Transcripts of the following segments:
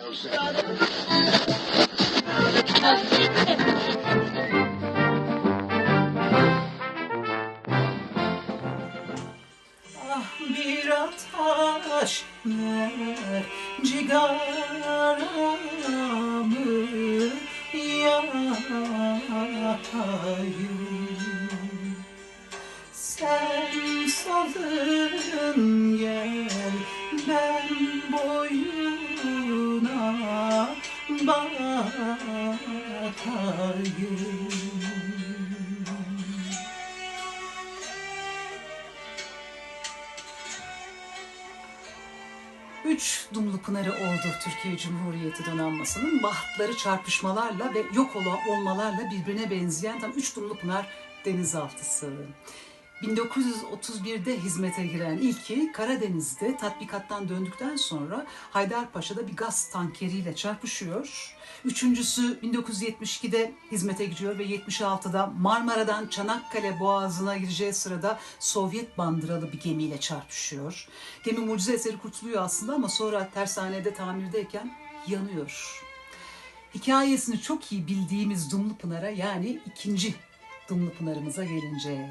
Ah bir ataş ver cigaramı Üç Dumlu Pınarı oldu Türkiye Cumhuriyeti donanmasının bahtları çarpışmalarla ve yok olmalarla birbirine benzeyen tam üç Dumlu Pınar denizaltısı. 1931'de hizmete giren ilki Karadeniz'de tatbikattan döndükten sonra Haydarpaşa'da bir gaz tankeriyle çarpışıyor. Üçüncüsü 1972'de hizmete giriyor ve 76'da Marmara'dan Çanakkale Boğazı'na gireceği sırada Sovyet bandıralı bir gemiyle çarpışıyor. Gemi mucize eseri kurtuluyor aslında ama sonra tersanede tamirdeyken yanıyor. Hikayesini çok iyi bildiğimiz Dumlu Pınar'a yani ikinci Dumlu Pınar'ımıza gelince.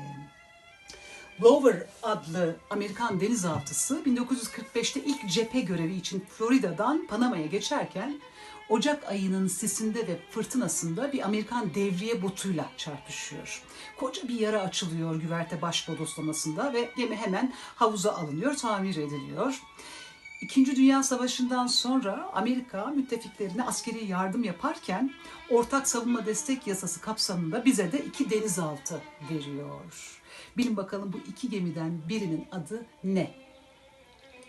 Blower adlı Amerikan denizaltısı 1945'te ilk cephe görevi için Florida'dan Panama'ya geçerken Ocak ayının sisinde ve fırtınasında bir Amerikan devriye botuyla çarpışıyor. Koca bir yara açılıyor güverte baş bodoslamasında ve gemi hemen havuza alınıyor, tamir ediliyor. İkinci Dünya Savaşı'ndan sonra Amerika müttefiklerine askeri yardım yaparken ortak savunma destek yasası kapsamında bize de iki denizaltı veriyor. Bilin bakalım bu iki gemiden birinin adı ne?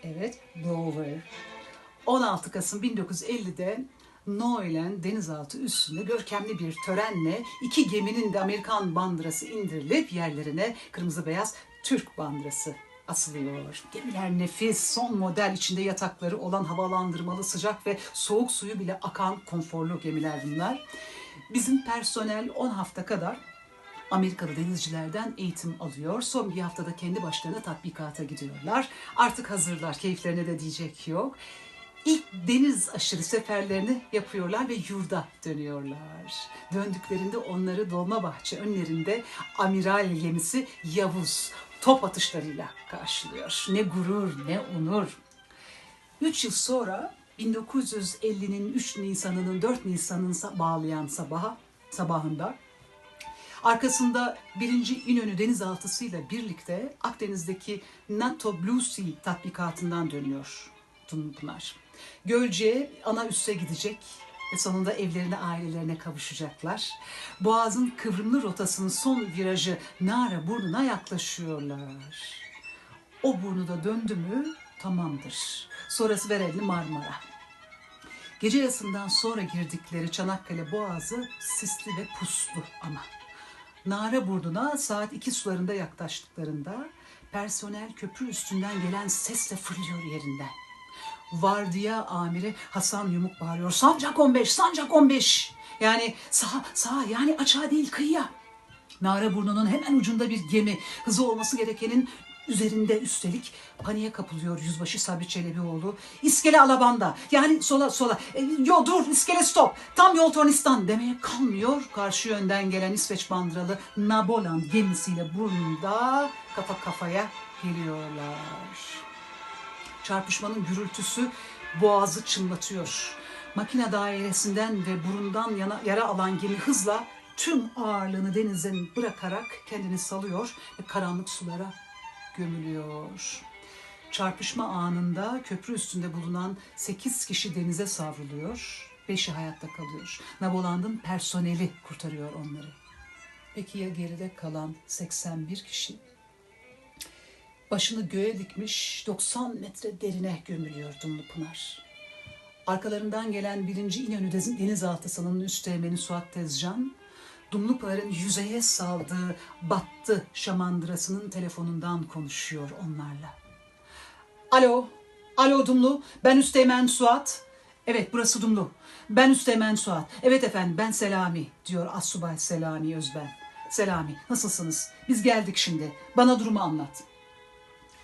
Evet, Blower. 16 Kasım 1950'de Noelen denizaltı üstünde görkemli bir törenle iki geminin de Amerikan bandırası indirilip yerlerine kırmızı beyaz Türk bandırası asılıyor. Gemiler nefis, son model içinde yatakları olan havalandırmalı sıcak ve soğuk suyu bile akan konforlu gemiler bunlar. Bizim personel 10 hafta kadar Amerikalı denizcilerden eğitim alıyor. Son bir haftada kendi başlarına tatbikata gidiyorlar. Artık hazırlar, keyiflerine de diyecek yok. İlk deniz aşırı seferlerini yapıyorlar ve yurda dönüyorlar. Döndüklerinde onları Dolmabahçe önlerinde amiral gemisi Yavuz top atışlarıyla karşılıyor. Ne gurur, ne onur. Üç yıl sonra 1950'nin 3 Nisan'ının 4 Nisan'ın bağlayan sabaha, sabahında Arkasında 1. İnönü denizaltısıyla birlikte Akdeniz'deki NATO Blue Sea tatbikatından dönüyor Dumlupınar. Gölce'ye ana üsse gidecek ve sonunda evlerine ailelerine kavuşacaklar. Boğaz'ın kıvrımlı rotasının son virajı Nara burnuna yaklaşıyorlar. O burnu da döndü mü tamamdır. Sonrası Verelli Marmara. Gece yarısından sonra girdikleri Çanakkale Boğazı sisli ve puslu ama. Nara burnuna saat iki sularında yaklaştıklarında personel köprü üstünden gelen sesle fırlıyor yerinden. Vardiya amiri Hasan Yumuk bağırıyor. Sancak 15, sancak 15. Yani sağ, sağ yani açığa değil kıyıya. Nara burnunun hemen ucunda bir gemi. Hızı olması gerekenin üzerinde üstelik paniğe kapılıyor yüzbaşı Sabri Çelebioğlu. İskele alabanda yani sola sola. E, yo dur iskele stop. Tam yol tornistan demeye kalmıyor. Karşı yönden gelen İsveç bandıralı Nabolan gemisiyle burnunda kafa kafaya geliyorlar. Çarpışmanın gürültüsü boğazı çınlatıyor. Makine dairesinden ve burundan yana, yara alan gemi hızla tüm ağırlığını denizden bırakarak kendini salıyor ve karanlık sulara gömülüyor. Çarpışma anında köprü üstünde bulunan 8 kişi denize savruluyor. 5'i hayatta kalıyor. Naboland'ın personeli kurtarıyor onları. Peki ya geride kalan 81 kişi? Başını göğe dikmiş 90 metre derine gömülüyor Dumlupınar. Arkalarından gelen birinci İnönü denizaltısının üsteğmeni Suat Tezcan, Dumlupınar'ın yüzeye saldığı battı şamandırasının telefonundan konuşuyor onlarla. Alo, alo Dumlu, ben Üsteğmen Suat. Evet burası Dumlu. Ben Üsteğmen Suat. Evet efendim ben Selami diyor Assubay Selami Özben. Selami nasılsınız? Biz geldik şimdi. Bana durumu anlat.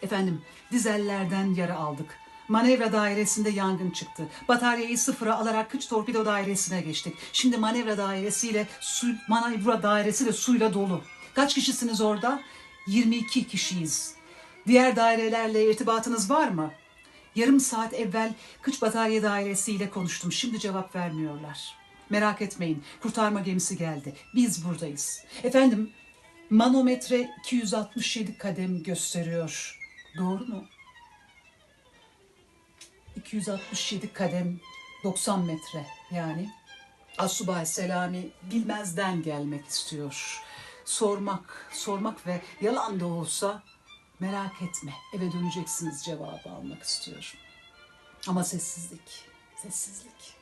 Efendim dizellerden yara aldık. Manevra dairesinde yangın çıktı. Bataryayı sıfıra alarak kıç torpido dairesine geçtik. Şimdi manevra dairesiyle su, manevra dairesi de suyla dolu. Kaç kişisiniz orada? 22 kişiyiz. Diğer dairelerle irtibatınız var mı? Yarım saat evvel kıç batarya dairesiyle konuştum. Şimdi cevap vermiyorlar. Merak etmeyin. Kurtarma gemisi geldi. Biz buradayız. Efendim, manometre 267 kadem gösteriyor. Doğru mu? 267 kadem 90 metre yani. Asubay Selami bilmezden gelmek istiyor. Sormak, sormak ve yalan da olsa merak etme eve döneceksiniz cevabı almak istiyor. Ama sessizlik, sessizlik.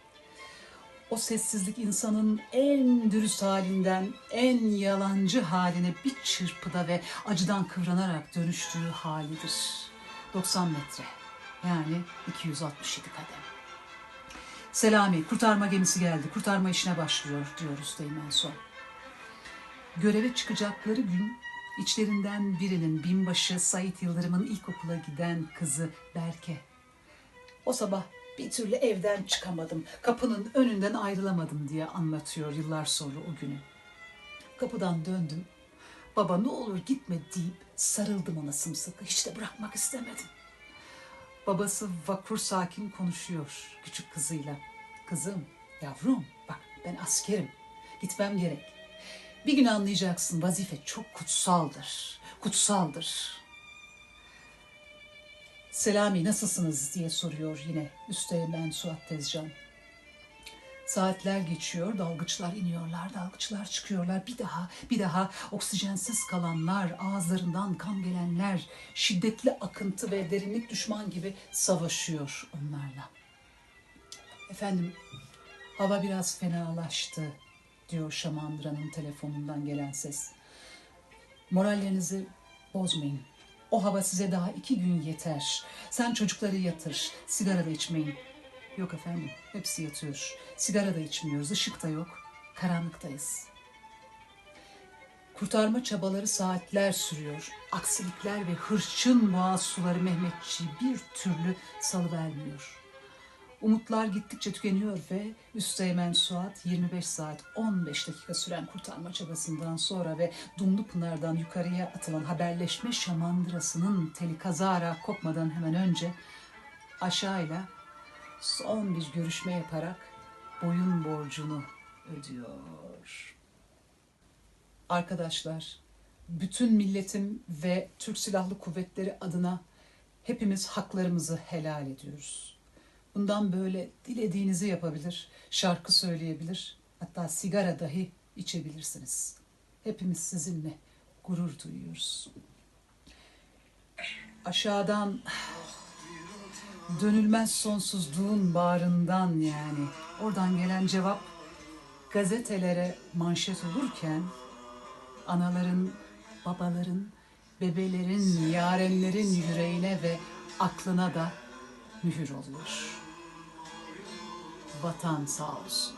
O sessizlik insanın en dürüst halinden en yalancı haline bir çırpıda ve acıdan kıvranarak dönüştüğü halidir. 90 metre yani 267 kadem. Selami kurtarma gemisi geldi kurtarma işine başlıyor diyoruz Teğmen Son. Göreve çıkacakları gün içlerinden birinin binbaşı Sait Yıldırım'ın ilkokula giden kızı Berke. O sabah bir türlü evden çıkamadım, kapının önünden ayrılamadım diye anlatıyor yıllar sonra o günü. Kapıdan döndüm, baba ne olur gitme deyip sarıldım ona sımsıkı, hiç de bırakmak istemedim. Babası vakur sakin konuşuyor küçük kızıyla. Kızım, yavrum bak ben askerim, gitmem gerek. Bir gün anlayacaksın vazife çok kutsaldır. Kutsaldır. Selami nasılsınız diye soruyor yine Üsteğmen Suat Tezcan. Saatler geçiyor, dalgıçlar iniyorlar, dalgıçlar çıkıyorlar. Bir daha, bir daha oksijensiz kalanlar, ağızlarından kan gelenler, şiddetli akıntı ve derinlik düşman gibi savaşıyor onlarla. Efendim, hava biraz fenalaştı diyor Şamandıra'nın telefonundan gelen ses. Morallerinizi bozmayın. O hava size daha iki gün yeter. Sen çocukları yatır. Sigara da içmeyin. Yok efendim. Hepsi yatıyor. Sigara da içmiyoruz. ışık da yok. Karanlıktayız. Kurtarma çabaları saatler sürüyor. Aksilikler ve hırçın boğaz suları Mehmetçiği bir türlü salıvermiyor. Umutlar gittikçe tükeniyor ve Üsteğmen Suat 25 saat 15 dakika süren kurtarma çabasından sonra ve Dumlupınar'dan yukarıya atılan haberleşme şamandırasının teli kazara kopmadan hemen önce aşağıyla son bir görüşme yaparak boyun borcunu ödüyor. Arkadaşlar, bütün milletim ve Türk Silahlı Kuvvetleri adına hepimiz haklarımızı helal ediyoruz. Bundan böyle dilediğinizi yapabilir, şarkı söyleyebilir, hatta sigara dahi içebilirsiniz. Hepimiz sizinle gurur duyuyoruz. Aşağıdan dönülmez sonsuzluğun bağrından yani oradan gelen cevap gazetelere manşet olurken anaların, babaların, bebelerin, yarenlerin yüreğine ve aklına da mühür oluyor. Vatan sağ olsun.